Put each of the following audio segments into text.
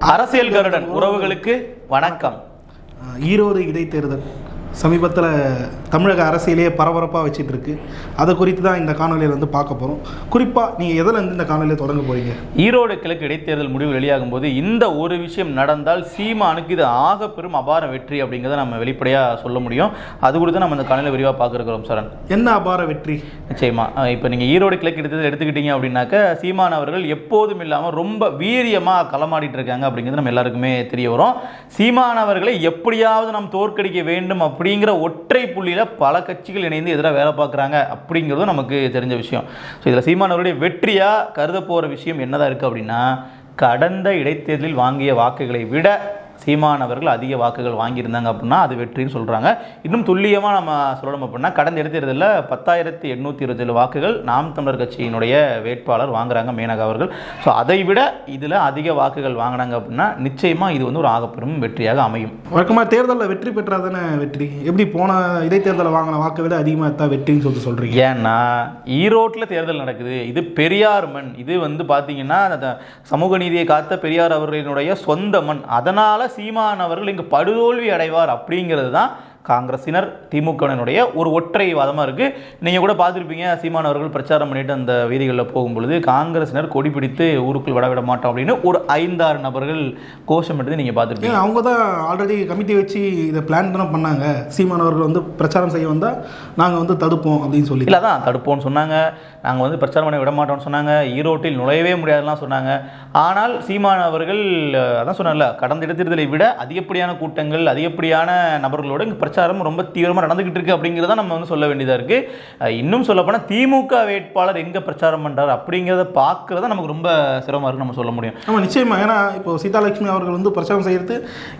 அரசியல் கருடன் உறவுகளுக்கு வணக்கம். ஈரோடு இடைத்தேர்தல். சமீபத்தில் தமிழக அரசியலையே பரபரப்பாக வச்சிட்டு இருக்கு அதை குறித்து தான் இந்த காணொலியில் வந்து பார்க்க போகிறோம் குறிப்பாக நீங்கள் எதில் இருந்து இந்த காணொலியை தொடங்க போறீங்க? ஈரோடு கிழக்கு இடைத்தேர்தல் முடிவு வெளியாகும் போது இந்த ஒரு விஷயம் நடந்தால் சீமானுக்கு இது ஆக பெரும் அபார வெற்றி அப்படிங்கிறத நம்ம வெளிப்படையாக சொல்ல முடியும். அது குறித்து நம்ம இந்த காலையில் விரிவாக பார்க்குறோம் சரண் என்ன அபார வெற்றி? நிச்சயமா. அஹ் இப்போ நீங்கள் ஈரோடு கிழக்கு இடைத்தேர்தல் எடுத்துக்கிட்டீங்க அப்படின்னாக்க சீமான் அவர்கள் எப்போதும் இல்லாமல் ரொம்ப வீரியமாக களமாடிட்டு இருக்காங்க அப்படிங்கிறது நம்ம எல்லாருக்குமே தெரிய வரும். சீமான் அவர்களை எப்படியாவது நாம் தோற்கடிக்க வேண்டும் அப்படிங்கிற ஒற்றை புள்ளியில் பல கட்சிகள் இணைந்து எதிராக வேலை பார்க்குறாங்க அப்படிங்கிறதும் நமக்கு தெரிஞ்ச விஷயம். ஸோ இதில் சீமான் அவருடைய வெற்றியாக கருத போகிற விஷயம் என்னதான் இருக்குது அப்படின்னா கடந்த இடைத்தேர்தலில் வாங்கிய வாக்குகளை விட சீமான் அவர்கள் அதிக வாக்குகள் வாங்கியிருந்தாங்க அப்படின்னா அது வெற்றின்னு சொல்கிறாங்க இன்னும் துல்லியமாக நம்ம சொல்லணும் அப்படின்னா கடந்த இடைத்தேர்தலில் பத்தாயிரத்தி எண்ணூற்றி இருபத்தேழு வாக்குகள் நாம் தமிழர் கட்சியினுடைய வேட்பாளர் வாங்குறாங்க மேனகா அவர்கள். ஸோ அதை விட இதில் அதிக வாக்குகள் வாங்கினாங்க அப்படின்னா நிச்சயமாக இது வந்து ஒரு ஆகப்பெரும் வெற்றியாக அமையும். வழக்கமாக தேர்தலில் வெற்றி பெற்றா தானே வெற்றி? எப்படி போன இடைத்தேர்தலில் வாங்கின வாக்கை விட அதிகமாக தான் வெற்றின்னு சொல்லிட்டு சொல்கிறீங்க ஏன்னா ஈரோட்டில் தேர்தல் நடக்குது. இது பெரியார் மண். இது வந்து பார்த்தீங்கன்னா சமூக நீதியை காத்த பெரியார் அவர்களினுடைய சொந்த மண். அதனால் சீமான் அவர்கள் இங்கு படுதோல்வி அடைவார் அப்படிங்கிறது தான் காங்கிரசினர் திமுகவினுடைய ஒரு ஒற்றை வாதமாக இருக்குது நீங்கள் கூட பார்த்துருப்பீங்க சீமான் அவர்கள் பிரச்சாரம் பண்ணிட்டு அந்த வீதிகளில் போகும்பொழுது காங்கிரசினர் கொடி பிடித்து ஊருக்குள் விட விட மாட்டோம் அப்படின்னு ஒரு ஐந்தாறு நபர்கள் கோஷமிட்டது நீங்கள் பார்த்துருப்பீங்க. அவங்க தான் ஆல்ரெடி கமிட்டி வச்சு இதை பிளான் தானே பண்ணாங்க. சீமான் அவர்கள் வந்து பிரச்சாரம் செய்ய வந்தால் நாங்கள் வந்து தடுப்போம் அப்படின்னு சொல்லி இல்லை தான் தடுப்போம்னு சொன்னாங்க. நாங்கள் வந்து பிரச்சாரம் பண்ண விட மாட்டோம்னு சொன்னாங்க. ஈரோட்டில் நுழையவே முடியாதுலாம் சொன்னாங்க. ஆனால் சீமான் அவர்கள் அதான் சொன்னார்ல கடந்த இடைத்தேர்தலை விட அதிகப்படியான கூட்டங்கள் அதிகப்படியான நபர்களோட இங்கே பிரச்சாரம் ரொம்ப தீவிரமாக நடந்துக்கிட்டு இருக்கு அப்படிங்கிறத நம்ம வந்து சொல்ல வேண்டியதாக இருக்குது இன்னும் சொல்லப்போனால் திமுக வேட்பாளர் எங்கே பிரச்சாரம் பண்ணுறாரு அப்படிங்கிறத பார்க்குறத நமக்கு ரொம்ப சிரமமாக இருக்குன்னு நம்ம சொல்ல முடியும். ஆமாம் நிச்சயமா. ஏன்னா இப்போ சீதாலட்சுமி அவர்கள் வந்து பிரச்சாரம் செய்யறது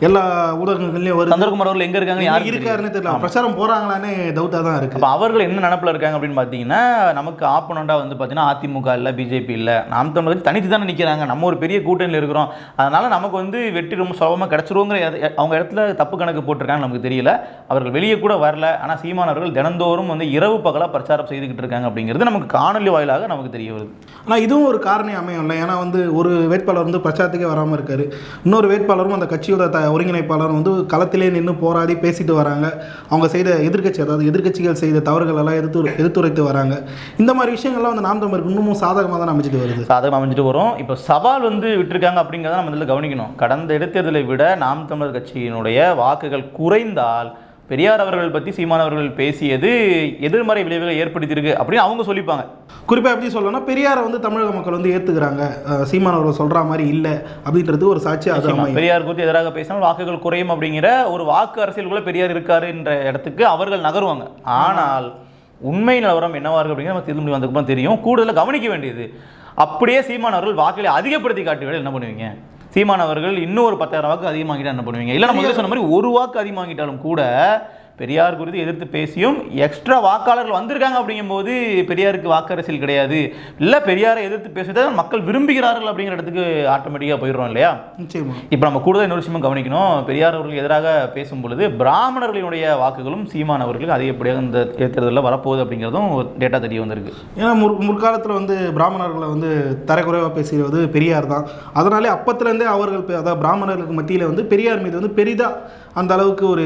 எல்லா ஊடகங்கள்லையும் வருது. சந்திரகுமார் அவர்கள் எங்கே இருக்காங்க யாருக்கு இருக்காருன்னு தெரியல. பிரச்சாரம் போறாங்களான்னு டவுட்டாக தான் இருக்கு. அப்போ அவர்கள் என்ன நினப்பில் இருக்காங்க அப்படின்னு பார்த்தீங்கன்னா நமக்கு ஆப்போனண்டாக வந்து பார்த்தீங்கன்னா அதிமுக இல்லை பிஜேபி இல்லை. நாம் தமிழர் தனித்து தானே நிற்கிறாங்க நம்ம ஒரு பெரிய கூட்டணியில் இருக்கிறோம். அதனால் நமக்கு வந்து வெற்றி ரொம்ப சுலபமாக கிடச்சிருவோங்கிற அவங்க இடத்துல தப்பு கணக்கு போட்டிருக்காங்க நமக்கு தெரியல. அவர்கள் வெளியே கூட வரல. ஆனால் சீமான் அவர்கள் தினந்தோறும் வந்து இரவு பகலாக பிரச்சாரம் செய்துக்கிட்டு இருக்காங்க அப்படிங்கிறது நமக்கு காணொலி வாயிலாக நமக்கு தெரிய வருது. ஆனால் இதுவும் ஒரு காரணம் அமையும்ல ஏன்னா வந்து ஒரு வேட்பாளர் வந்து பிரச்சாரத்துக்கே வராமல் இருக்காரு. இன்னொரு வேட்பாளரும் அந்த கட்சியோட த ஒருங்கிணைப்பாளரும் வந்து களத்திலே நின்று போராடி பேசிட்டு வராங்க. அவங்க செய்த எதிர்க்கட்சி அதாவது எதிர்க்கட்சிகள் செய்த தவறுகள் எல்லாம் எதிர்த்து எடுத்துரைத்து வராங்க. இந்த மாதிரி விஷயங்கள்லாம் வந்து நாம் தமிழருக்கு இன்னமும் சாதகமாக தான் அமைச்சிட்டு வருது. சாதகம் அமைஞ்சிட்டு வரும். இப்போ சவால் வந்து விட்டுருக்காங்க அப்படிங்கிறத நம்ம இதில் கவனிக்கணும். கடந்த இடைத்தேர்தலை விட நாம் தமிழர் கட்சியினுடைய வாக்குகள் குறைந்தால் பெரியார் அவர்கள் பற்றி சீமான் அவர்கள் பேசியது எதிர்மறை விளைவுகளை ஏற்படுத்தியிருக்கு அப்படின்னு அவங்க சொல்லிப்பாங்க. குறிப்பாக எப்படி சொல்லணும்னா பெரியாரை வந்து தமிழக மக்கள் வந்து ஏற்றுக்கிறாங்க சீமான் அவர்கள் சொல்கிற மாதிரி இல்லை அப்படின்றது ஒரு சாட்சி அது பெரியார் குறித்து எதிராக பேசினால் வாக்குகள் குறையும் அப்படிங்கிற ஒரு வாக்கு அரசியலுக்குள்ள பெரியார் இருக்காரு என்ற இடத்துக்கு அவர்கள் நகருவாங்க. ஆனால் உண்மை நிலவரம் என்னவா இருக்கு அப்படிங்கிறது நம்ம திரும்பி வந்ததுக்கு தெரியும். கூடுதலாக கவனிக்க வேண்டியது அப்படியே சீமான் அவர்கள் வாக்குகளை அதிகப்படுத்தி காட்டுவேன் என்ன பண்ணுவீங்க? சீமான் அவர்கள் இன்னும் ஒரு பத்தாயிரம் வாக்கு அதிகமாகிட்டா என்ன பண்ணுவீங்க? இல்லை நம்ம சொன்ன மாதிரி ஒரு வாக்கு அதிகமாகிட்டாலும் கூட பெரியார் குறித்து எதிர்த்து பேசியும் எக்ஸ்ட்ரா வாக்காளர்கள் வந்திருக்காங்க அப்படிங்கும்போது பெரியாருக்கு வாக்கு அரசியல் கிடையாது. இல்லை பெரியாரை எதிர்த்து பேசுறதை மக்கள் விரும்புகிறார்கள் அப்படிங்கிற இடத்துக்கு ஆட்டோமேட்டிக்காக போயிடுறோம் இல்லையா? இப்போ நம்ம கூடுதல் இன்னொரு விஷயமும் கவனிக்கணும். பெரியார் அவர்களுக்கு எதிராக பேசும் பொழுது பிராமணர்களினுடைய வாக்குகளும் சீமான் அவர்களுக்கு அதிகப்படியாக இந்த தேர்தலில் வரப்போகுது அப்படிங்கிறதும் ஒரு டேட்டா தெரிய வந்திருக்கு. ஏன்னா முற் முற்காலத்தில் வந்து பிராமணர்களை வந்து தரக்குறைவாக பேசுகிறது பெரியார் தான். அதனாலே அப்பத்துலேருந்தே அவர்கள் அதாவது பிராமணர்களுக்கு மத்தியில் வந்து பெரியார் மீது வந்து பெரிதாக அந்த அளவுக்கு ஒரு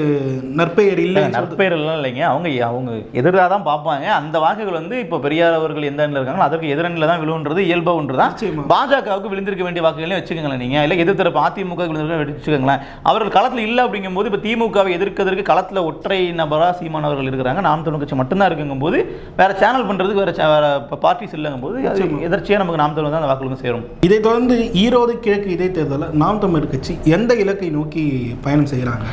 நற்பெயர் இல்லை நற்பெயரெல்லாம் இல்லைங்க. அவங்க அவங்க எதிராக தான் பார்ப்பாங்க. அந்த வாக்குகள் வந்து இப்போ பெரியார் அவர்கள் எந்த எண்ணில் இருக்காங்களோ அதற்கு எதிரணியில் தான் விழுவுன்றது இயல்பாக ஒன்று தான். பாஜகவுக்கு விழுந்திருக்க வேண்டிய வாக்குகளையும் வச்சுக்கோங்களேன் நீங்கள் இல்லை எதிர்த்தரப்பு அதிமுக விழுந்திருக்க வச்சுக்கோங்களேன். அவர்கள் களத்தில் இல்லை அப்படிங்கும்போது இப்போ திமுகவை எதிர்க்கிறதுக்கு களத்தில் ஒற்றை நபராக சீமான் அவர்கள் இருக்கிறாங்க. நாம் தமிழ் கட்சி மட்டும்தான் இருக்குங்கும்போது வேற சேனல் பண்ணுறதுக்கு வேற பார்ட்டிஸ் இல்லைங்கும்போது எதர்ச்சியாக நமக்கு நாம் தமிழ் தான் அந்த வாக்குகளும் சேரும். இதைத் தொடர்ந்து ஈரோடு கிழக்கு இடைத்தேர்தலில் நாம் தமிழர் கட்சி எந்த இலக்கை நோக்கி பயணம் செய்கிறாங்க?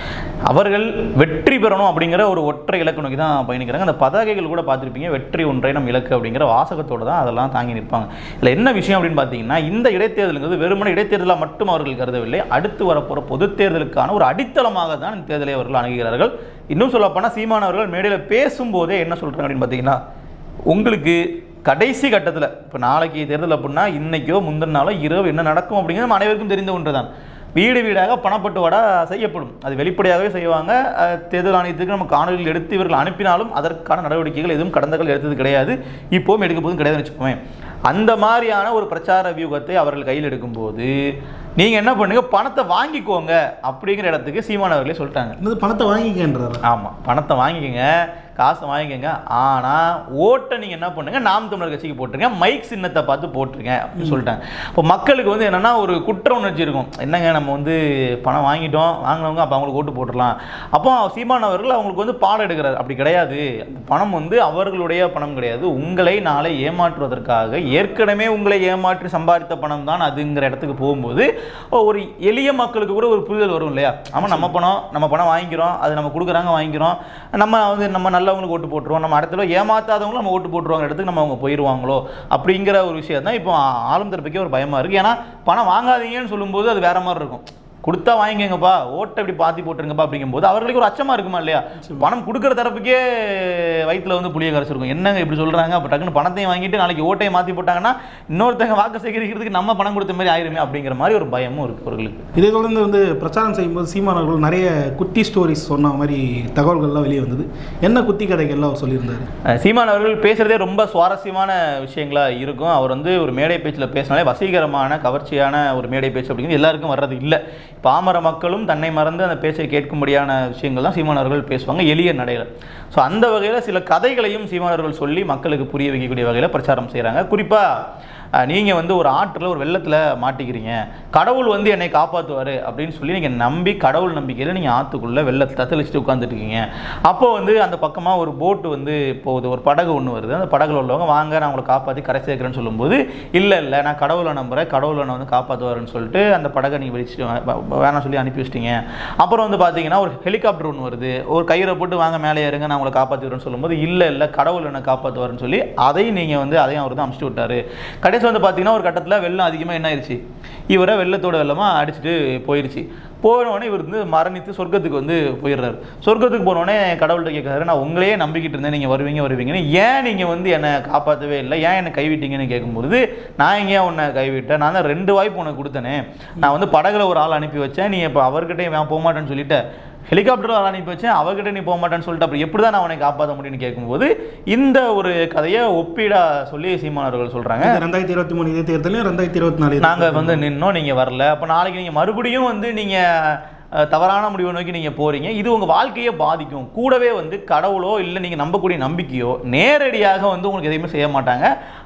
அவர்கள் வெற்றி பெறணும் அப்படிங்கிற ஒரு ஒற்றை இலக்கு நோக்கி தான் பயணிக்கிறாங்க. அந்த பதாகைகள் கூட பார்த்துருப்பீங்க. வெற்றி ஒன்றை நம் இலக்கு அப்படிங்கிற வாசகத்தோடு தான் அதெல்லாம் தாங்கி நிற்பாங்க. இதில் என்ன விஷயம் அப்படின்னு பார்த்தீங்கன்னா இந்த இடைத்தேர்தலுங்கிறது வெறுமனே இடைத்தேர்தலாக மட்டும் அவர்கள் கருதவில்லை. அடுத்து வரப்போகிற பொதுத் தேர்தலுக்கான ஒரு அடித்தளமாக தான் இந்த தேர்தலை அவர்கள் அணுகிறார்கள் இன்னும் சொல்லப்போனால் சீமானவர்கள் மேடையில் பேசும்போதே என்ன சொல்கிறாங்க அப்படின்னு பார்த்தீங்கன்னா உங்களுக்கு கடைசி கட்டத்தில் இப்போ நாளைக்கு தேர்தல் அப்படின்னா இன்றைக்கோ முந்தின நாளோ இரவு என்ன நடக்கும்? அப்படிங்கிறது நம்ம அனைவருக்கும் தெரிந்த ஒன்று தான் வீடு வீடாக பணப்பட்டுவாடா செய்யப்படும். அது வெளிப்படையாகவே செய்வாங்க. தேர்தல் ஆணையத்துக்கு நம்ம காணொலிகள் எடுத்து இவர்கள் அனுப்பினாலும் அதற்கான நடவடிக்கைகள் எதுவும் கடந்த காலம் எடுத்தது கிடையாது. இப்போவும் எடுக்க போதும் கிடையாதுன்னு வச்சுக்கோமே. அந்த மாதிரியான ஒரு பிரச்சார வியூகத்தை அவர்கள் கையில் எடுக்கும்போது நீங்கள் என்ன பண்ணுங்க? பணத்தை வாங்கிக்கோங்க அப்படிங்கிற இடத்துக்கு சீமான் அவர்களே சொல்லிட்டாங்க. பணத்தை வாங்கிக்கன்றாரா ஆமாம் பணத்தை வாங்கிக்கோங்க. காசை வாங்கிக்கோங்க. ஆனால் ஓட்டை நீங்கள் என்ன பண்ணுங்க? நாம் தமிழர் கட்சிக்கு போட்டுருங்க. மைக் சின்னத்தை பார்த்து போட்டுருங்க அப்படின்னு சொல்லிட்டாங்க. இப்போ மக்களுக்கு வந்து என்னன்னா ஒரு குற்ற உணர்ச்சி இருக்கும். என்னங்க நம்ம வந்து பணம் வாங்கிட்டோம். வாங்கினவங்க அப்போ அவங்களுக்கு ஓட்டு போட்டுடலாம். அப்போ சீமான் அவர்கள் அவங்களுக்கு வந்து பாடம் எடுக்கிறார். அப்படி கிடையாது. பணம் வந்து அவர்களுடைய பணம் கிடையாது. உங்களை நாளை ஏமாற்றுவதற்காக ஏற்கனவே உங்களை ஏமாற்றி சம்பாதித்த பணம் தான் அதுங்கிற இடத்துக்கு போகும்போது ஒரு எளிய மக்களுக்கு கூட ஒரு புரிதல் வரும் இல்லையா? ஆமாம் நம்ம பணம் நம்ம பணம் வாங்கிக்கிறோம். அது நம்ம கொடுக்குறாங்க வாங்கிக்கிறோம். நம்ம வந்து நம்ம நல்லவங்களுக்கு ஓட்டு போட்டுருவோம். நம்ம அடுத்த ஏமாத்தாதவங்களும் நம்ம ஓட்டு போட்டுருவாங்க இடத்துக்கு நம்ம அவங்க போயிடுவாங்களோ அப்படிங்கிற ஒரு விஷயம் தான் இப்போ ஆளும் தரப்புக்கே ஒரு பயமாக இருக்குது ஏன்னா பணம் வாங்காதீங்கன்னு சொல்லும்போது அது வேற மாதிரி இருக்கும். கொடுத்தா வாங்கிக்கங்கப்பா ஓட்டை இப்படி பாத்தி போட்டுருங்கப்பா அப்படிங்கும்போது அவர்களுக்கு ஒரு அச்சமா இருக்குமா இல்லையா? பணம் கொடுக்குற தரப்புக்கே வயிற்றுல வந்து புளிய கரைச்சிருக்கும். என்னங்க இப்படி சொல்றாங்க? அப்போ டக்குன்னு பணத்தையும் வாங்கிட்டு நாளைக்கு ஓட்டையை மாத்தி போட்டாங்கன்னா இன்னொருத்தங்க வாக்கு சேகரிக்கிறதுக்கு நம்ம பணம் கொடுத்த மாதிரி ஆயிருமே அப்படிங்கிற மாதிரி ஒரு பயமும் இருக்கு அவர்களுக்கு. இதை தொடர்ந்து வந்து பிரச்சாரம் செய்யும்போது சீமான் அவர்கள் நிறைய குட்டி ஸ்டோரிஸ் சொன்ன மாதிரி தகவல்கள்லாம் வெளியே வந்தது. என்ன குத்தி கதைகள்லாம் அவர் சொல்லியிருந்தாரு? சீமான் அவர்கள் பேசுறதே ரொம்ப சுவாரஸ்யமான விஷயங்களா இருக்கும். அவர் வந்து ஒரு மேடை பேச்சில் பேசினாலே வசீகரமான கவர்ச்சியான ஒரு மேடை பேச்சு அப்படிங்கிறது எல்லாருக்கும் வர்றது இல்லை. பாமர மக்களும் தன்னை மறந்து அந்த பேச்சை கேட்கும்படியான விஷயங்கள் தான் சீமானவர்கள் பேசுவாங்க எளிய நடையில். ஸோ அந்த வகையில் சில கதைகளையும் சீமானவர்கள் சொல்லி மக்களுக்கு புரிய வைக்கக்கூடிய வகையில் பிரச்சாரம் செய்கிறாங்க குறிப்பாக நீங்கள் வந்து ஒரு ஆற்றில் ஒரு வெள்ளத்தில் மாட்டிக்கிறீங்க. கடவுள் வந்து என்னை காப்பாற்றுவார் அப்படின்னு சொல்லி நீங்கள் நம்பி கடவுள் நம்பிக்கையில் நீங்கள் ஆற்றுக்குள்ளே வெள்ளத்தை தத்தளிச்சுட்டு உட்காந்துட்டு இருக்கீங்க வந்து அந்த பக்கமாக ஒரு போட்டு வந்து போகுது. ஒரு படகு ஒன்று வருது. அந்த படகுல உள்ளவங்க வாங்க நான் உங்களை காப்பாற்றி கரை சேர்க்குறேன்னு சொல்லும்போது இல்லை இல்லை நான் கடவுளை நம்புகிறேன் கடவுளை நான் வந்து காப்பாற்றுவாருன்னு சொல்லிட்டு அந்த படகை நீங்கள் வெளிச்சிட்டு வேணாம் சொல்லி அனுப்பி வச்சிட்டீங்க. அப்புறம் வந்து பார்த்தீங்கன்னா ஒரு ஹெலிகாப்டர் ஒன்று வருது. ஒரு கயிறை போட்டு வாங்க மேலே ஏறுங்க. நான் உங்களை காப்பாற்றுறேன்னு சொல்லும்போது இல்லை இல்லை கடவுள் என்னை காப்பாற்றுவாருன்னு சொல்லி அதையும் நீங்கள் வந்து அதையும் அவர் தான் அமுச்சிவிட்டாரு கடை கடைசி வந்து பார்த்தீங்கன்னா ஒரு கட்டத்தில் வெள்ளம் அதிகமாக என்ன ஆயிடுச்சு இவரை வெள்ளத்தோட வெள்ளமாக அடிச்சுட்டு போயிடுச்சு போனோடனே இவர் வந்து மரணித்து சொர்க்கத்துக்கு வந்து போயிடுறாரு. சொர்க்கத்துக்கு போனோடனே கடவுள்கிட்ட கேட்குறாரு நான் உங்களையே நம்பிக்கிட்டு இருந்தேன். நீங்கள் வருவீங்க வருவீங்கன்னு. ஏன் நீங்கள் வந்து என்னை காப்பாற்றவே இல்லை? ஏன் என்னை கைவிட்டீங்கன்னு கேட்கும்போது நான் எங்கேயா உன்னை கைவிட்டேன்? நான் தான் ரெண்டு வாய்ப்பு உனக்கு கொடுத்தேனே. நான் வந்து படகுல ஒரு ஆள் அனுப்பி வச்சேன். நீ இப்போ அவர்கிட்டயும் போக மாட்டேன்னு சொல்லிட்ட. ஹெலிகாப்டர் அனுப்பி வச்சேன். அவர்கிட்ட நீ போக மாட்டேன்னு சொல்லிட்டு அப்புறம் எப்படி தான் நான் அவனை காப்பாற்ற முடியும்னு கேட்கும்போது இந்த ஒரு கதையை ஒப்பீடா சொல்லி சீமானவர்கள் சொல்கிறாங்க ரெண்டாயிரத்தி இருபத்தி மூணு இதே தேர்தலையும் ரெண்டாயிரத்தி இருபத்தி நாலு நாங்கள் வந்து நின்னோம் நீங்கள் வரல. அப்போ நாளைக்கு நீங்கள் மறுபடியும் வந்து நீங்கள் தவறான முடிவை நோக்கி நீங்கள் போகிறீங்க இது உங்கள் வாழ்க்கையை பாதிக்கும். கூடவே வந்து கடவுளோ இல்லை நீங்கள் நம்பக்கூடிய நம்பிக்கையோ நேரடியாக வந்து உங்களுக்கு எதையுமே செய்ய மாட்டாங்க.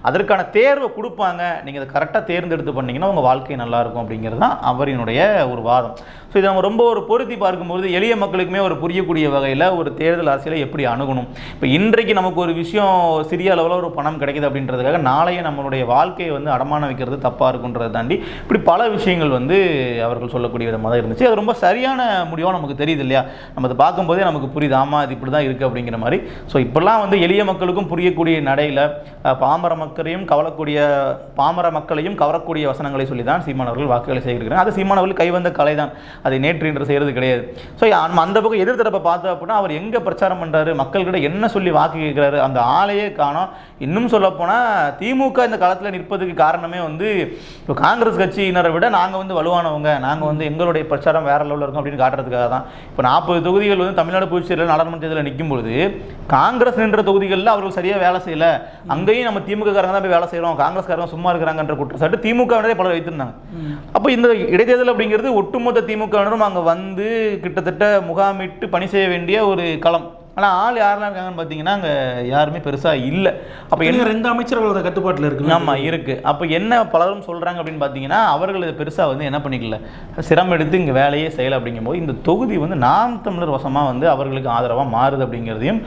அதற்கான தேர்வை கொடுப்பாங்க. நீங்கள் அதை கரெக்டாக தேர்ந்தெடுத்து பண்ணிங்கன்னா உங்கள் வாழ்க்கை நல்லாயிருக்கும் அப்படிங்கிறது தான் அவரினுடைய ஒரு வாதம். ஸோ இதை நம்ம ரொம்ப ஒரு பொருத்தி பார்க்கும்போது எளிய மக்களுக்குமே ஒரு புரியக்கூடிய வகையில் ஒரு தேர்தல் அரசியலை எப்படி அணுகணும்? இப்போ இன்றைக்கு நமக்கு ஒரு விஷயம் சிறிய அளவில் ஒரு பணம் கிடைக்குது அப்படின்றதுக்காக நாளைய நம்மளுடைய வாழ்க்கையை வந்து அடமான வைக்கிறது தப்பாக இருக்குன்றதை தாண்டி இப்படி பல விஷயங்கள் வந்து அவர்கள் சொல்லக்கூடிய விதமாக தான் இருந்துச்சு. அது ரொம்ப சரியான முடிவாக நமக்கு தெரியுது இல்லையா நம்ம அதை பார்க்கும்போதே நமக்கு புரியுது ஆமாம் அது இப்படி தான் இருக்குது அப்படிங்கிற மாதிரி. ஸோ இப்படிலாம் வந்து எளிய மக்களுக்கும் புரியக்கூடிய நடையில் பாமர மக்களையும் கவலக்கூடிய பாமர மக்களையும் கவரக்கூடிய வசனங்களை சொல்லி தான் சீமானவர்கள் வாக்குகளை செய்கிறார் அது சீமானவர்கள் கைவந்த கலை தான் அதை நேற்று இன்று செய்கிறது கிடையாது. ஸோ நம்ம அந்த பக்கம் எதிர்த்தரப்பை பார்த்தோம் அப்படின்னா அவர் எங்கே பிரச்சாரம் பண்ணுறாரு மக்கள்கிட்ட என்ன சொல்லி வாக்கு கேட்குறாரு அந்த ஆளையே காணோம். இன்னும் சொல்லப்போனால் திமுக இந்த காலத்தில் நிற்பதுக்கு காரணமே வந்து இப்போ காங்கிரஸ் கட்சியினரை விட நாங்கள் வந்து வலுவானவங்க. நாங்கள் வந்து எங்களுடைய பிரச்சாரம் வேற லெவலில் இருக்கும் அப்படின்னு காட்டுறதுக்காக தான். இப்போ நாற்பது தொகுதிகள் வந்து தமிழ்நாடு புதுச்சேரியில் நாடாளுமன்ற தேர்தலில் நிற்கும் பொழுது காங்கிரஸ் நின்ற தொகுதிகளில் அவர்கள் சரியாக வேலை செய்யல. அங்கேயும் நம்ம திமுக காரங்க தான் போய் வேலை செய்கிறோம் காங்கிரஸ்காரங்க சும்மா இருக்கிறாங்கன்ற குற்றச்சாட்டு திமுகவினரே பலர் வைத்திருந்தாங்க. அப்போ இந்த இடைத்தேர்தல் அப்படிங்கிறது ஒட்டுமொத்த திமுகவினரும் அங்கே வந்து கிட்டத்தட்ட முகாமிட்டு பணி செய்ய வேண்டிய ஒரு களம். ஆனால் ஆள் யாரெல்லாம் இருக்காங்கன்னு பார்த்தீங்கன்னா அங்கே யாருமே பெருசாக இல்லை. அப்போ என்ன ரெண்டு அமைச்சர்களோட கட்டுப்பாட்டில் இருக்கு ஆமாம் இருக்குது அப்போ என்ன பலரும் சொல்கிறாங்க அப்படின்னு பார்த்தீங்கன்னா அவர்கள் இதை பெருசாக வந்து என்ன பண்ணிக்கல. சிரமம் எடுத்து இங்கே வேலையே செய்யலை அப்படிங்கும்போது இந்த தொகுதி வந்து நாம் தமிழர் வசமாக வந்து அவர்களுக்கு ஆதரவாக மாறுது அப்படிங்கிறதையும்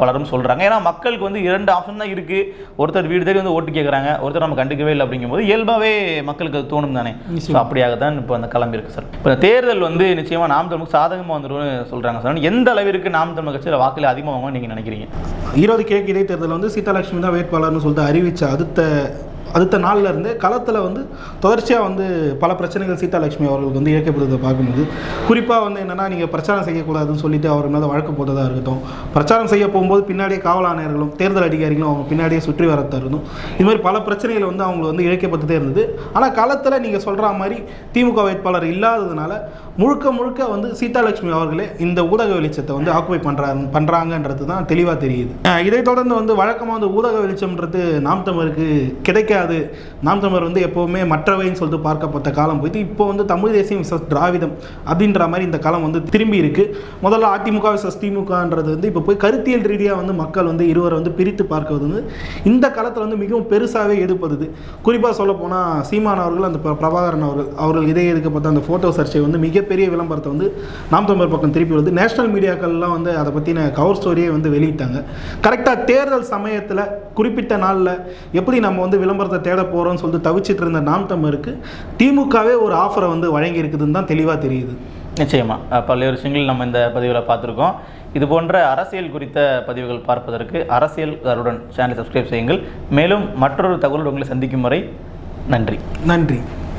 பலரும் சொல்கிறாங்க ஏன்னா மக்களுக்கு வந்து இரண்டு ஆப்ஷன் தான் இருக்குது ஒருத்தர் வீடு தேடி வந்து ஓட்டு கேட்குறாங்க ஒருத்தர் நம்ம கண்டுக்கவே இல்லை அப்படிங்கும்போது இயல்பாகவே மக்களுக்கு அது தோணும் தானே. ஸோ அப்படியாக தான் இப்போ அந்த கிளம்பி இருக்கு சார் இப்போ தேர்தல் வந்து நிச்சயமாக நாம் தமிழுக்கு சாதகமாக வந்துரும்னு சொல்கிறாங்க சார் எந்த அளவிற்கு நாம் தமிழ் கட்சியில் வாக்குல அதிகமாக நீங்கள் நினைக்கிறீங்க? ஈரோடு கிழக்கு இடைத்தேர்தலில் வந்து சீதாலட்சுமி தான் வேட்பாளர்னு சொல்லிட்டு அறிவித்த அடுத்த அடுத்த நாளில் இருந்து களத்தில் வந்து தொடர்ச்சியாக வந்து பல பிரச்சனைகள் சீதாலட்சுமி அவர்களுக்கு வந்து இயக்கப்படுறதை பார்க்கும்போது குறிப்பாக வந்து என்னென்னா நீங்கள் பிரச்சாரம் செய்யக்கூடாதுன்னு சொல்லிட்டு அவர் மேலே வழக்கு போட்டதாக இருக்கட்டும் பிரச்சாரம் செய்ய போகும்போது பின்னாடியே காவல் ஆணையர்களும் தேர்தல் அதிகாரிகளும் அவங்க பின்னாடியே சுற்றி வரத்தா இருந்தும் இது மாதிரி பல பிரச்சனைகள் வந்து அவங்களை வந்து இழைக்கப்பட்டுட்டே இருந்தது. ஆனால் களத்தில் நீங்கள் சொல்கிற மாதிரி திமுக வேட்பாளர் இல்லாததுனால முழுக்க முழுக்க வந்து சீதாலட்சுமி அவர்களே இந்த ஊடக வெளிச்சத்தை வந்து ஆக்குபை பண்ணுறாங்க பண்ணுறாங்கன்றது தான் தெளிவாக தெரியுது. இதைத் தொடர்ந்து வந்து வழக்கமாக வந்து ஊடக வெளிச்சம்ன்றது நாம் தமிழருக்கு கிடைக்காது. நாம் தமிழர் வந்து எப்போவுமே மற்றவைன்னு சொல்லிட்டு பார்க்கப்பட்ட காலம் போயிட்டு இப்போ வந்து தமிழ் தேசியம் விசஸ் திராவிடம் அப்படின்ற மாதிரி இந்த காலம் வந்து திரும்பி இருக்கு. முதல்ல அதிமுக விசஸ் திமுகன்றது வந்து இப்போ போய் கருத்தியல் ரீதியாக வந்து மக்கள் வந்து இருவரை வந்து பிரித்து பார்க்கிறது வந்து இந்த காலத்தில் வந்து மிகவும் பெருசாகவே எடுப்படுது குறிப்பாக சொல்ல போனால் சீமான் அவர்கள் அந்த பிரபாகரன் அவர்கள் அவர்கள் இதே எதுக்கப்பட்ட அந்த ஃபோட்டோ சர்ச்சை வந்து மிக மிகப்பெரிய விளம்பரத்தை வந்து நாம் தமிழர் பக்கம் திருப்பி வருது. நேஷனல் மீடியாக்கள்லாம் வந்து அதை பற்றின கவர் ஸ்டோரியே வந்து வெளியிட்டாங்க. கரெக்டாக தேர்தல் சமயத்தில் குறிப்பிட்ட நாளில் எப்படி நம்ம வந்து விளம்பரத்தை தேட போகிறோம்னு சொல்லிட்டு தவிச்சிட்டு இருந்த நாம் தமிழருக்கு திமுகவே ஒரு ஆஃபரை வந்து வழங்கி இருக்குதுன்னு தான் தெளிவாக தெரியுது. நிச்சயமா. அஹ் பல்வேறு விஷயங்கள் நம்ம இந்த பதிவில் பார்த்துருக்கோம். இது போன்ற அரசியல் குறித்த பதிவுகள் பார்ப்பதற்கு அரசியல் கருடன் சேனலை சப்ஸ்கிரைப் செய்யுங்கள். மேலும் மற்றொரு தகவலோடு உங்களை சந்திக்கும் வரை நன்றி. நன்றி.